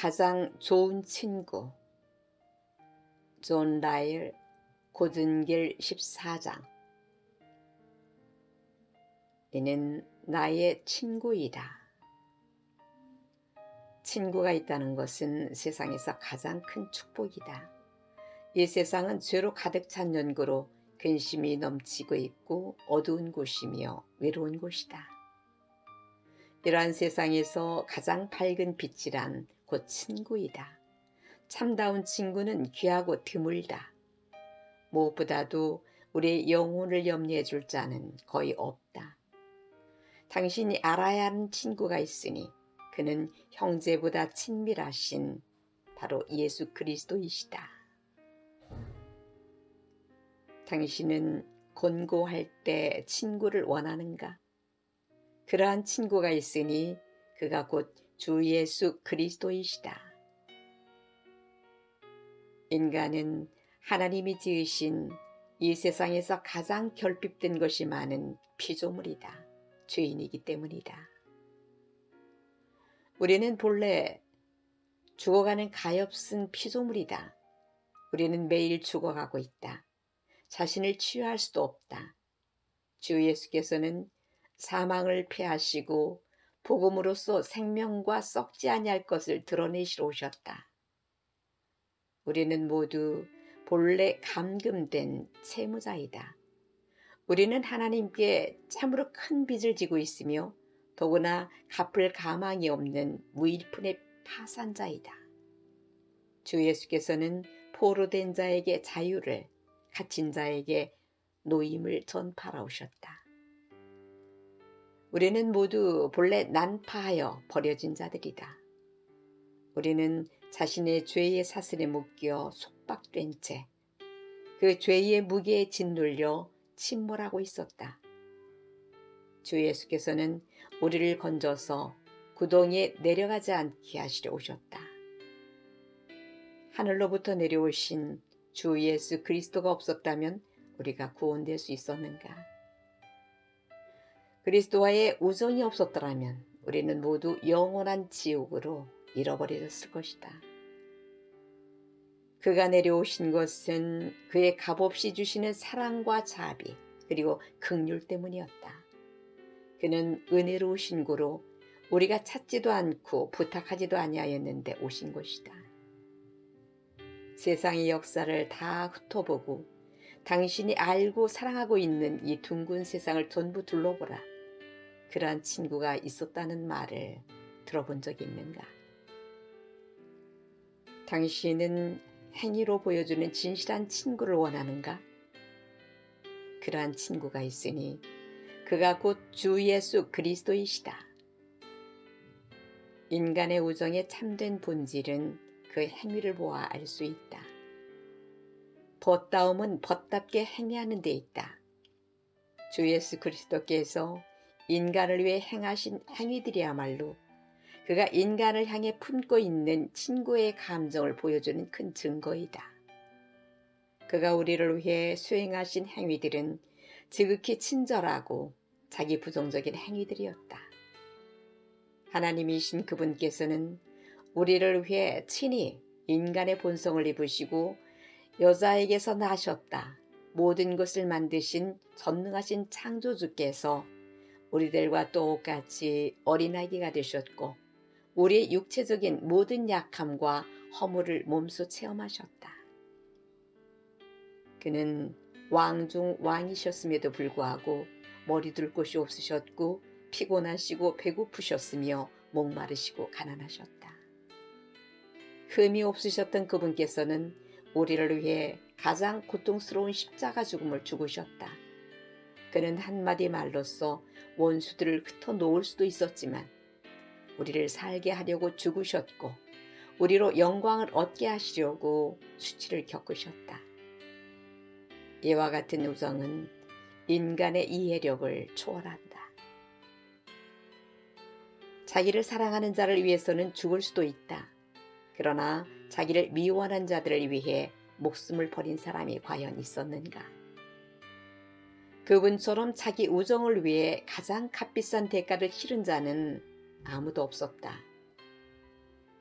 가장 좋은 친구 존 라일 고든길 14장 이는 나의 친구이다. 친구가 있다는 것은 세상에서 가장 큰 축복이다. 이 세상은 죄로 가득 찬 연고로 근심이 넘치고 있고 어두운 곳이며 외로운 곳이다. 이러한 세상에서 가장 밝은 빛이란 곧 친구이다. 참다운 친구는 귀하고 드물다. 무엇보다도 우리의 영혼을 염려해 줄 자는 거의 없다. 당신이 알아야 하는 친구가 있으니 그는 형제보다 친밀하신 바로 예수 그리스도이시다. 당신은 권고할 때 친구를 원하는가? 그러한 친구가 있으니 그가 곧 주 예수 그리스도이시다. 인간은 하나님이 지으신 이 세상에서 가장 결핍된 것이 많은 피조물이다. 죄인이기 때문이다. 우리는 본래 죽어가는 가엾은 피조물이다. 우리는 매일 죽어가고 있다. 자신을 치유할 수도 없다. 주 예수께서는 사망을 피하시고 복음으로써 생명과 썩지 아니할 것을 드러내시러 오셨다. 우리는 모두 본래 감금된 채무자이다. 우리는 하나님께 참으로 큰 빚을 지고 있으며 더구나 갚을 가망이 없는 무일푼의 파산자이다. 주 예수께서는 포로된 자에게 자유를, 갇힌 자에게 노임을 전파하 오셨다. 우리는 모두 본래 난파하여 버려진 자들이다. 우리는 자신의 죄의 사슬에 묶여 속박된 채 그 죄의 무게에 짓눌려 침몰하고 있었다. 주 예수께서는 우리를 건져서 구덩이에 내려가지 않게 하시려 오셨다. 하늘로부터 내려오신 주 예수 그리스도가 없었다면 우리가 구원될 수 있었는가? 그리스도와의 우정이 없었더라면 우리는 모두 영원한 지옥으로 잃어버려졌을 것이다. 그가 내려오신 것은 그의 값없이 주시는 사랑과 자비 그리고 극률 때문이었다. 그는 은혜로우신 고로 우리가 찾지도 않고 부탁하지도 아니하였는데 오신 것이다. 세상의 역사를 다 훑어보고 당신이 알고 사랑하고 있는 이 둥근 세상을 전부 둘러보라. 그러한 친구가 있었다는 말을 들어본 적 있는가? 당신은 행위로 보여주는 진실한 친구를 원하는가? 그러한 친구가 있으니 그가 곧 주 예수 그리스도이시다. 인간의 우정의 참된 본질은 그 행위를 보아 알 수 있다. 벗다움은 벗답게 행위하는 데 있다. 주 예수 그리스도께서 인간을 위해 행하신 행위들이야말로 그가 인간을 향해 품고 있는 친구의 감정을 보여주는 큰 증거이다. 그가 우리를 위해 수행하신 행위들은 지극히 친절하고 자기 부정적인 행위들이었다. 하나님이신 그분께서는 우리를 위해 친히 인간의 본성을 입으시고 여자에게서 나셨다. 모든 것을 만드신 전능하신 창조주께서 우리들과 똑같이 어린아기가 되셨고 우리의 육체적인 모든 약함과 허물을 몸소 체험하셨다. 그는 왕 중 왕이셨음에도 불구하고 머리 둘 곳이 없으셨고 피곤하시고 배고프셨으며 목마르시고 가난하셨다. 흠이 없으셨던 그분께서는 우리를 위해 가장 고통스러운 십자가 죽음을 죽으셨다. 그는 한마디 말로써 원수들을 흩어 놓을 수도 있었지만 우리를 살게 하려고 죽으셨고 우리로 영광을 얻게 하시려고 수치를 겪으셨다. 이와 같은 우정은 인간의 이해력을 초월한다. 자기를 사랑하는 자를 위해서는 죽을 수도 있다. 그러나 자기를 미워하는 자들을 위해 목숨을 버린 사람이 과연 있었는가? 그분처럼 자기 우정을 위해 가장 값비싼 대가를 치른 자는 아무도 없었다.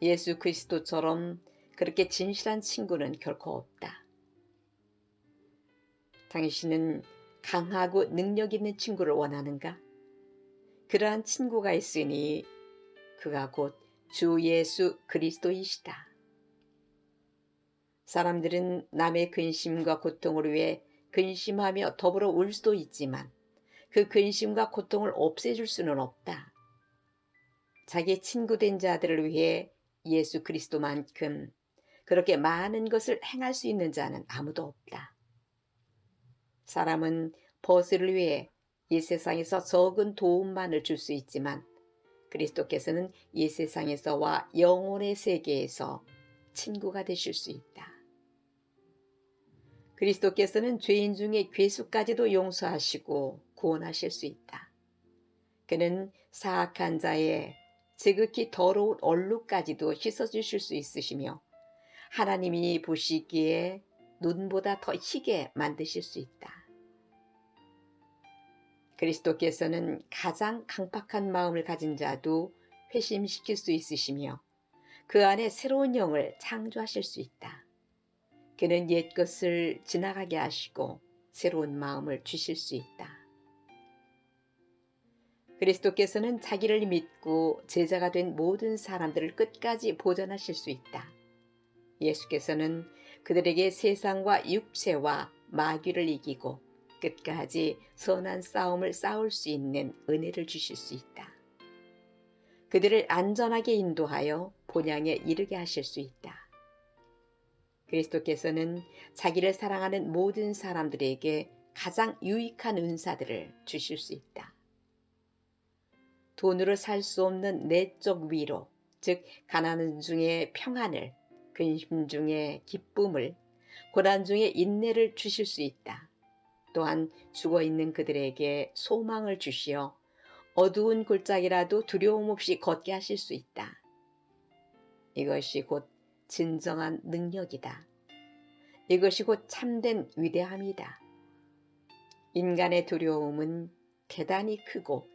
예수 그리스도처럼 그렇게 진실한 친구는 결코 없다. 당신은 강하고 능력 있는 친구를 원하는가? 그러한 친구가 있으니 그가 곧 주 예수 그리스도이시다. 사람들은 남의 근심과 고통을 위해 근심하며 더불어 울 수도 있지만 그 근심과 고통을 없애줄 수는 없다. 자기 친구된 자들을 위해 예수 그리스도만큼 그렇게 많은 것을 행할 수 있는 자는 아무도 없다. 사람은 벗을 위해 이 세상에서 적은 도움만을 줄 수 있지만 그리스도께서는 이 세상에서와 영혼의 세계에서 친구가 되실 수 있다. 그리스도께서는 죄인 중에 괴수까지도 용서하시고 구원하실 수 있다. 그는 사악한 자의 지극히 더러운 얼룩까지도 씻어주실 수 있으시며 하나님이 보시기에 눈보다 더 희게 만드실 수 있다. 그리스도께서는 가장 강팍한 마음을 가진 자도 회심시킬 수 있으시며 그 안에 새로운 영을 창조하실 수 있다. 그는 옛 것을 지나가게 하시고 새로운 마음을 주실 수 있다. 그리스도께서는 자기를 믿고 제자가 된 모든 사람들을 끝까지 보존하실 수 있다. 예수께서는 그들에게 세상과 육체와 마귀를 이기고 끝까지 선한 싸움을 싸울 수 있는 은혜를 주실 수 있다. 그들을 안전하게 인도하여 본향에 이르게 하실 수 있다. 그리스도께서는 자기를 사랑하는 모든 사람들에게 가장 유익한 은사들을 주실 수 있다. 돈으로 살 수 없는 내적 위로, 즉 가난한 중에 평안을, 근심 중에 기쁨을, 고난 중에 인내를 주실 수 있다. 또한 죽어 있는 그들에게 소망을 주시어 어두운 골짜기라도 두려움 없이 걷게 하실 수 있다. 이것이 곧 진정한 능력이다. 이것이 곧 참된 위대함이다. 인간의 두려움은 대단히 크고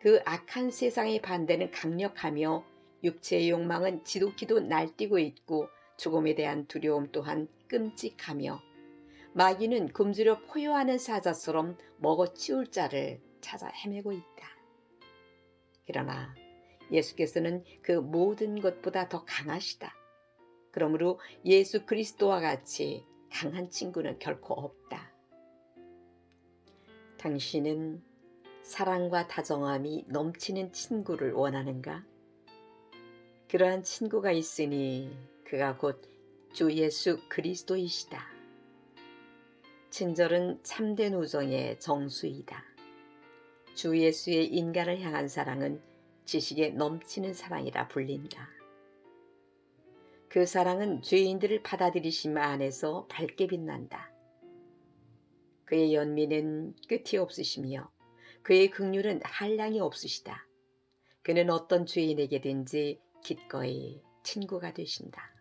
그 악한 세상의 반대는 강력하며 육체의 욕망은 지독히도 날뛰고 있고 죽음에 대한 두려움 또한 끔찍하며 마귀는 굶주려 포효하는 사자처럼 먹어치울 자를 찾아 헤매고 있다. 그러나 예수께서는 그 모든 것보다 더 강하시다. 그러므로 예수 그리스도와 같이 강한 친구는 결코 없다. 당신은 사랑과 다정함이 넘치는 친구를 원하는가? 그러한 친구가 있으니 그가 곧 주 예수 그리스도이시다. 친절은 참된 우정의 정수이다. 주 예수의 인간을 향한 사랑은 지식에 넘치는 사랑이라 불린다. 그 사랑은 죄인들을 받아들이심 안에서 밝게 빛난다. 그의 연민은 끝이 없으시며 그의 극률은 한량이 없으시다. 그는 어떤 죄인에게든지 기꺼이 친구가 되신다.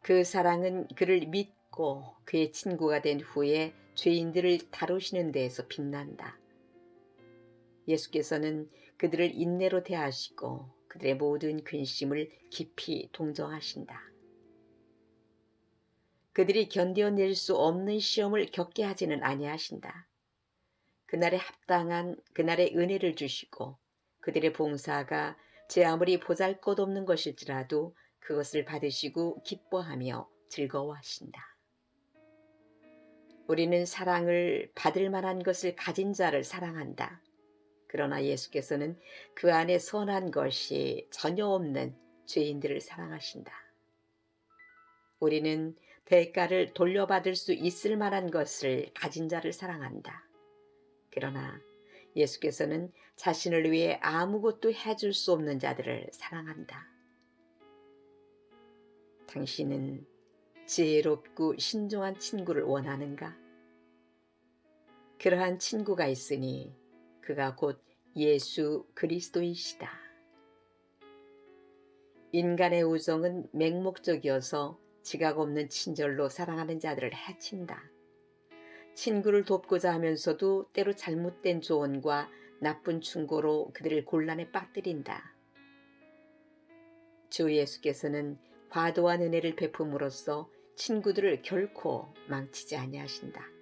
그 사랑은 그를 믿고 그의 친구가 된 후에 죄인들을 다루시는 데에서 빛난다. 예수께서는 그들을 인내로 대하시고 그들의 모든 근심을 깊이 동정하신다. 그들이 견뎌낼 수 없는 시험을 겪게 하지는 아니하신다. 그날에 합당한 그날의 은혜를 주시고 그들의 봉사가 제 아무리 보잘것없는 것일지라도 그것을 받으시고 기뻐하며 즐거워하신다. 우리는 사랑을 받을 만한 것을 가진 자를 사랑한다. 그러나 예수께서는 그 안에 선한 것이 전혀 없는 죄인들을 사랑하신다. 우리는 대가를 돌려받을 수 있을 만한 것을 가진 자를 사랑한다. 그러나 예수께서는 자신을 위해 아무것도 해줄 수 없는 자들을 사랑한다. 당신은 지혜롭고 신중한 친구를 원하는가? 그러한 친구가 있으니 그가 곧 예수 그리스도이시다. 인간의 우정은 맹목적이어서 지각 없는 친절로 사랑하는 자들을 해친다. 친구를 돕고자 하면서도 때로 잘못된 조언과 나쁜 충고로 그들을 곤란에 빠뜨린다. 주 예수께서는 과도한 은혜를 베품으로써 친구들을 결코 망치지 아니하신다.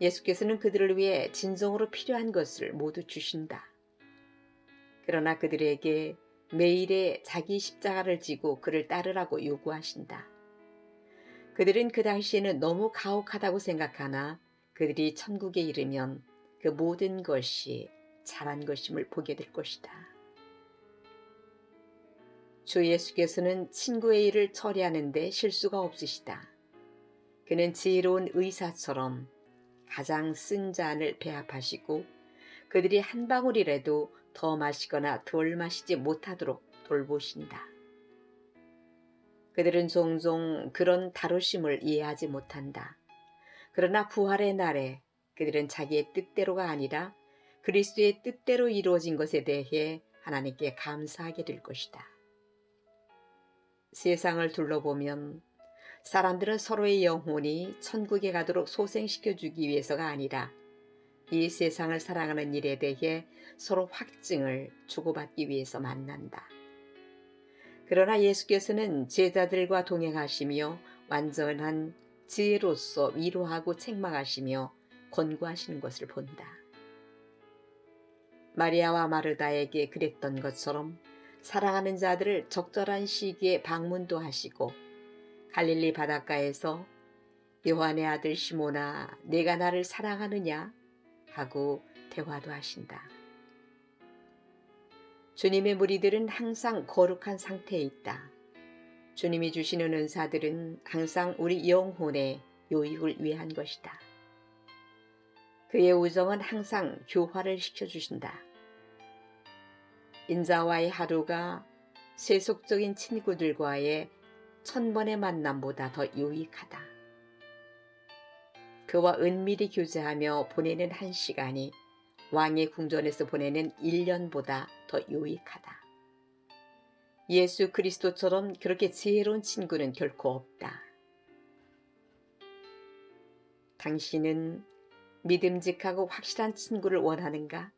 예수께서는 그들을 위해 진정으로 필요한 것을 모두 주신다. 그러나 그들에게 매일의 자기 십자가를 지고 그를 따르라고 요구하신다. 그들은 그 당시에는 너무 가혹하다고 생각하나 그들이 천국에 이르면 그 모든 것이 잘한 것임을 보게 될 것이다. 주 예수께서는 친구의 일을 처리하는데 실수가 없으시다. 그는 지혜로운 의사처럼 가장 쓴 잔을 배합하시고 그들이 한 방울이라도 더 마시거나 덜 마시지 못하도록 돌보신다. 그들은 종종 그런 다루심을 이해하지 못한다. 그러나 부활의 날에 그들은 자기의 뜻대로가 아니라 그리스도의 뜻대로 이루어진 것에 대해 하나님께 감사하게 될 것이다. 세상을 둘러보면 사람들은 서로의 영혼이 천국에 가도록 소생시켜 주기 위해서가 아니라 이 세상을 사랑하는 일에 대해 서로 확증을 주고받기 위해서 만난다. 그러나 예수께서는 제자들과 동행하시며 완전한 지혜로서 위로하고 책망하시며 권고하시는 것을 본다. 마리아와 마르다에게 그랬던 것처럼 사랑하는 자들을 적절한 시기에 방문도 하시고 갈릴리 바닷가에서 요한의 아들 시모나 내가 나를 사랑하느냐 하고 대화도 하신다. 주님의 무리들은 항상 거룩한 상태에 있다. 주님이 주시는 은사들은 항상 우리 영혼의 요익을 위한 것이다. 그의 우정은 항상 교화를 시켜주신다. 인자와의 하루가 세속적인 친구들과의 천 번의 만남보다 더 유익하다. 그와 은밀히 교제하며 보내는 한 시간이 왕의 궁전에서 보내는 1년보다 더 유익하다. 예수 그리스도처럼 그렇게 지혜로운 친구는 결코 없다. 당신은 믿음직하고 확실한 친구를 원하는가?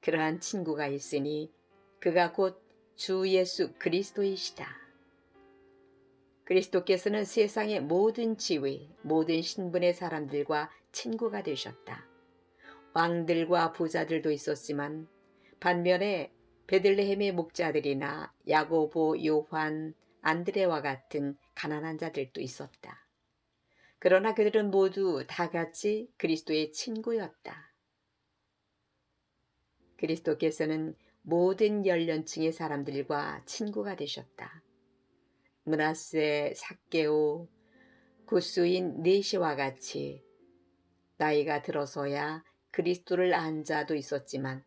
그러한 친구가 있으니 그가 곧 주 예수 그리스도이시다. 그리스도께서는 세상의 모든 지위, 모든 신분의 사람들과 친구가 되셨다. 왕들과 부자들도 있었지만 반면에 베들레헴의 목자들이나 야고보, 요한, 안드레와 같은 가난한 자들도 있었다. 그러나 그들은 모두 다 같이 그리스도의 친구였다. 그리스도께서는 모든 연령층의 사람들과 친구가 되셨다. 문하세, 삭개오, 구수인 네시와 같이 나이가 들어서야 그리스도를 안 자도 있었지만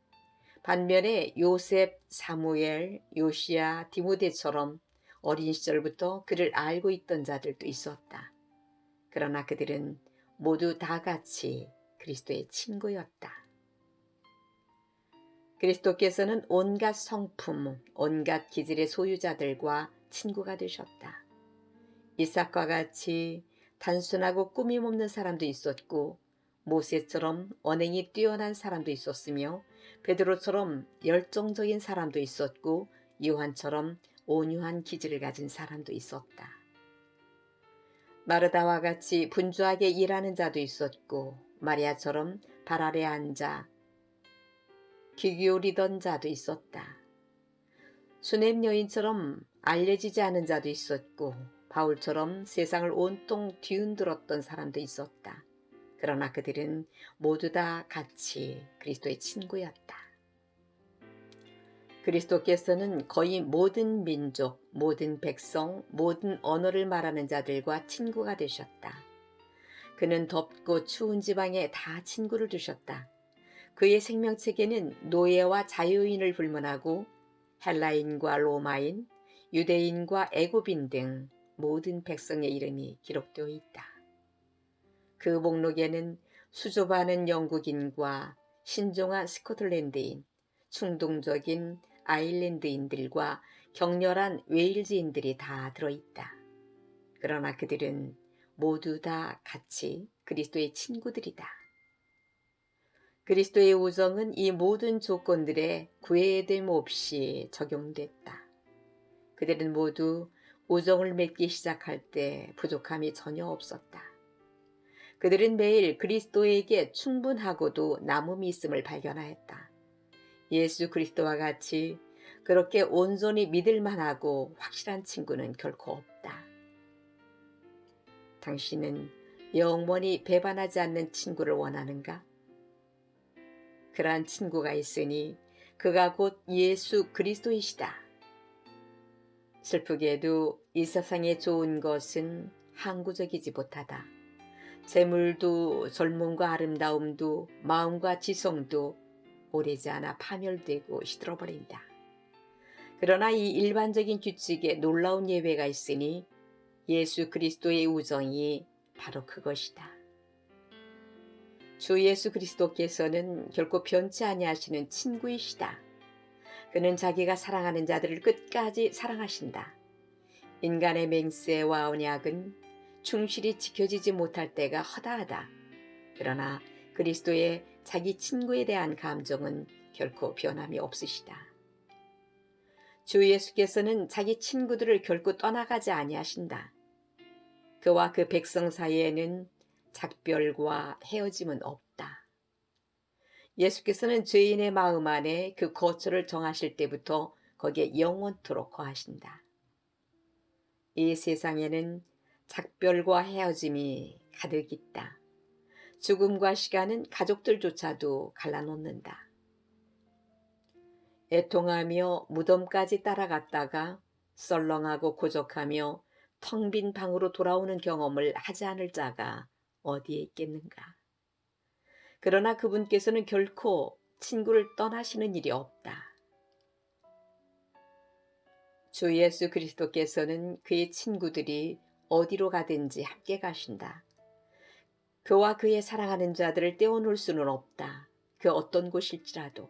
반면에 요셉, 사무엘, 요시야, 디모데처럼 어린 시절부터 그를 알고 있던 자들도 있었다. 그러나 그들은 모두 다 같이 그리스도의 친구였다. 그리스도께서는 온갖 성품, 온갖 기질의 소유자들과 친구가 되셨다. 이삭과 같이 단순하고 꾸밈 없는 사람도 있었고 모세처럼 언행이 뛰어난 사람도 있었으며 베드로처럼 열정적인 사람도 있었고 요한처럼 온유한 기질을 가진 사람도 있었다. 마르다와 같이 분주하게 일하는 자도 있었고 마리아처럼 발 아래 앉아 귀 기울이던 자도 있었다. 수냄 여인처럼 알려지지 않은 자도 있었고 바울처럼 세상을 온통 뒤흔들었던 사람도 있었다. 그러나 그들은 모두 다 같이 그리스도의 친구였다. 그리스도께서는 거의 모든 민족, 모든 백성, 모든 언어를 말하는 자들과 친구가 되셨다. 그는 덥고 추운 지방에 다 친구를 두셨다. 그의 생명책에는 노예와 자유인을 불문하고 헬라인과 로마인, 유대인과 애굽인 등 모든 백성의 이름이 기록되어 있다. 그 목록에는 수줍어하는 영국인과 신종한 스코틀랜드인, 충동적인 아일랜드인들과 격렬한 웨일즈인들이 다 들어있다. 그러나 그들은 모두 다 같이 그리스도의 친구들이다. 그리스도의 우정은 이 모든 조건들에 구애됨 없이 적용됐다. 그들은 모두 우정을 맺기 시작할 때 부족함이 전혀 없었다. 그들은 매일 그리스도에게 충분하고도 남음이 있음을 발견하였다. 예수 그리스도와 같이 그렇게 온전히 믿을 만하고 확실한 친구는 결코 없다. 당신은 영원히 배반하지 않는 친구를 원하는가? 그러한 친구가 있으니 그가 곧 예수 그리스도이시다. 슬프게도 이 세상에 좋은 것은 항구적이지 못하다. 재물도 젊음과 아름다움도 마음과 지성도 오래지 않아 파멸되고 시들어버린다. 그러나 이 일반적인 규칙에 놀라운 예외가 있으니 예수 그리스도의 우정이 바로 그것이다. 주 예수 그리스도께서는 결코 변치 아니하시는 친구이시다. 그는 자기가 사랑하는 자들을 끝까지 사랑하신다. 인간의 맹세와 언약은 충실히 지켜지지 못할 때가 허다하다. 그러나 그리스도의 자기 친구에 대한 감정은 결코 변함이 없으시다. 주 예수께서는 자기 친구들을 결코 떠나가지 아니하신다. 그와 그 백성 사이에는 작별과 헤어짐은 없다. 예수께서는 죄인의 마음 안에 그 거처를 정하실 때부터 거기에 영원토록 거하신다. 이 세상에는 작별과 헤어짐이 가득 있다. 죽음과 시간은 가족들조차도 갈라놓는다. 애통하며 무덤까지 따라갔다가 썰렁하고 고적하며 텅 빈 방으로 돌아오는 경험을 하지 않을 자가 어디에 있겠는가. 그러나 그분께서는 결코 친구를 떠나시는 일이 없다. 주 예수 그리스도께서는 그의 친구들이 어디로 가든지 함께 가신다. 그와 그의 사랑하는 자들을 떼어놓을 수는 없다. 그 어떤 곳일지라도,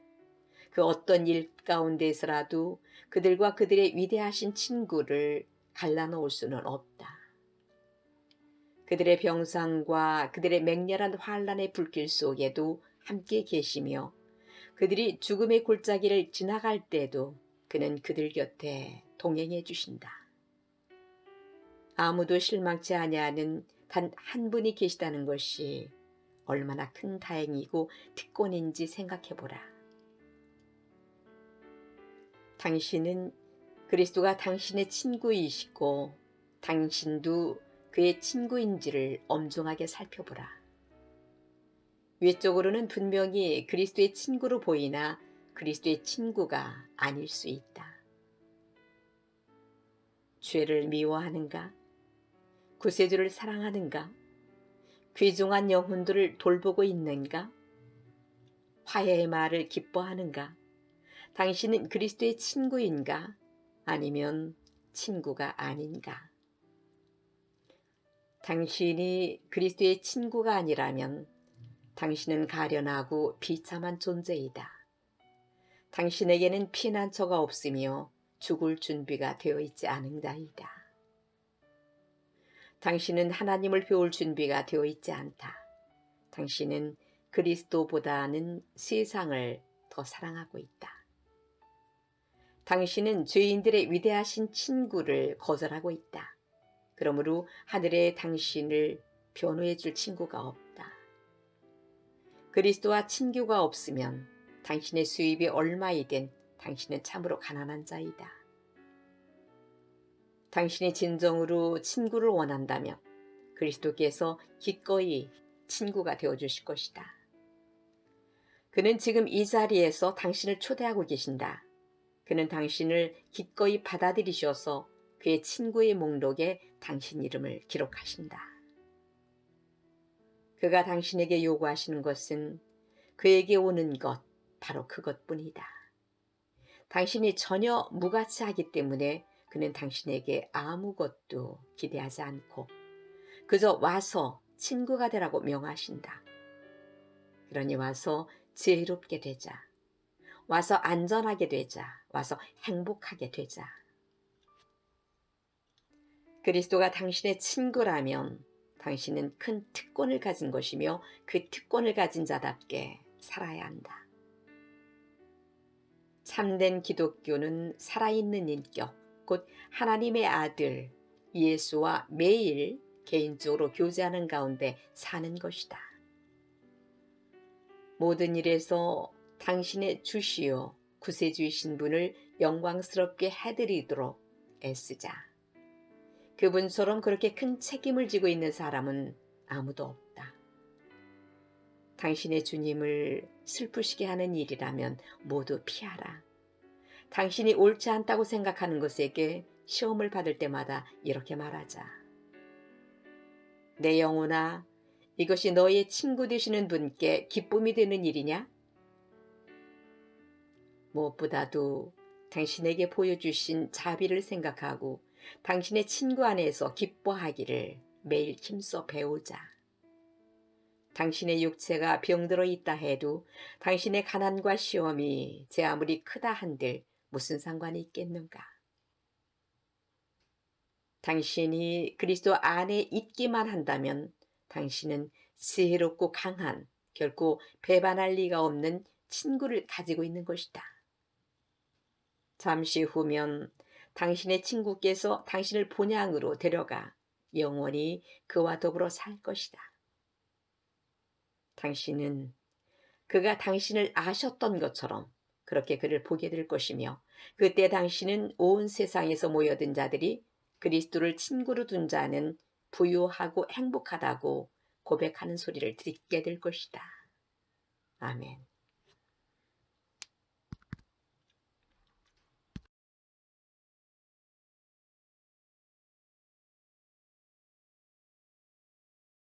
그 어떤 일 가운데서라도 그들과 그들의 위대하신 친구를 갈라놓을 수는 없다. 그들의 병상과 그들의 맹렬한 환란의 불길 속에도 함께 계시며 그들이 죽음의 골짜기를 지나갈 때도 그는 그들 곁에 동행해 주신다. 아무도 실망치 아니하는 단 한 분이 계시다는 것이 얼마나 큰 다행이고 특권인지 생각해 보라. 당신은 그리스도가 당신의 친구이시고 당신도 그의 친구인지를 엄중하게 살펴보라. 외적으로는 분명히 그리스도의 친구로 보이나 그리스도의 친구가 아닐 수 있다. 죄를 미워하는가? 구세주를 사랑하는가? 귀중한 영혼들을 돌보고 있는가? 화해의 말을 기뻐하는가? 당신은 그리스도의 친구인가? 아니면 친구가 아닌가? 당신이 그리스도의 친구가 아니라면 당신은 가련하고 비참한 존재이다. 당신에게는 피난처가 없으며 죽을 준비가 되어 있지 않은 자이다. 당신은 하나님을 배울 준비가 되어 있지 않다. 당신은 그리스도보다는 세상을 더 사랑하고 있다. 당신은 죄인들의 위대하신 친구를 거절하고 있다. 그러므로 하늘에 당신을 변호해 줄 친구가 없다. 그리스도와 친교가 없으면 당신의 수입이 얼마이든 당신은 참으로 가난한 자이다. 당신이 진정으로 친구를 원한다면 그리스도께서 기꺼이 친구가 되어 주실 것이다. 그는 지금 이 자리에서 당신을 초대하고 계신다. 그는 당신을 기꺼이 받아들이셔서 그의 친구의 목록에 당신 이름을 기록하신다. 그가 당신에게 요구하시는 것은 그에게 오는 것, 바로 그것뿐이다. 당신이 전혀 무가치하기 때문에 그는 당신에게 아무것도 기대하지 않고 그저 와서 친구가 되라고 명하신다. 그러니 와서 지혜롭게 되자. 와서 안전하게 되자. 와서 행복하게 되자. 그리스도가 당신의 친구라면 당신은 큰 특권을 가진 것이며 그 특권을 가진 자답게 살아야 한다. 참된 기독교는 살아있는 인격, 곧 하나님의 아들 예수와 매일 개인적으로 교제하는 가운데 사는 것이다. 모든 일에서 당신의 주시오 구세주이신 분을 영광스럽게 해드리도록 애쓰자. 그분처럼 그렇게 큰 책임을 지고 있는 사람은 아무도 없다. 당신의 주님을 슬프시게 하는 일이라면 모두 피하라. 당신이 옳지 않다고 생각하는 것에게 시험을 받을 때마다 이렇게 말하자. 내 영혼아, 이것이 너의 친구 되시는 분께 기쁨이 되는 일이냐? 무엇보다도 당신에게 보여주신 자비를 생각하고 당신의 친구 안에서 기뻐하기를 매일 힘써 배우자. 당신의 육체가 병들어 있다 해도 당신의 가난과 시험이 제 아무리 크다 한들 무슨 상관이 있겠는가? 당신이 그리스도 안에 있기만 한다면 당신은 지혜롭고 강한 결코 배반할 리가 없는 친구를 가지고 있는 것이다. 잠시 후면 당신의 친구께서 당신을 본향으로 데려가 영원히 그와 더불어 살 것이다. 당신은 그가 당신을 아셨던 것처럼 그렇게 그를 보게 될 것이며 그때 당신은 온 세상에서 모여든 자들이 그리스도를 친구로 둔 자는 부유하고 행복하다고 고백하는 소리를 듣게 될 것이다. 아멘.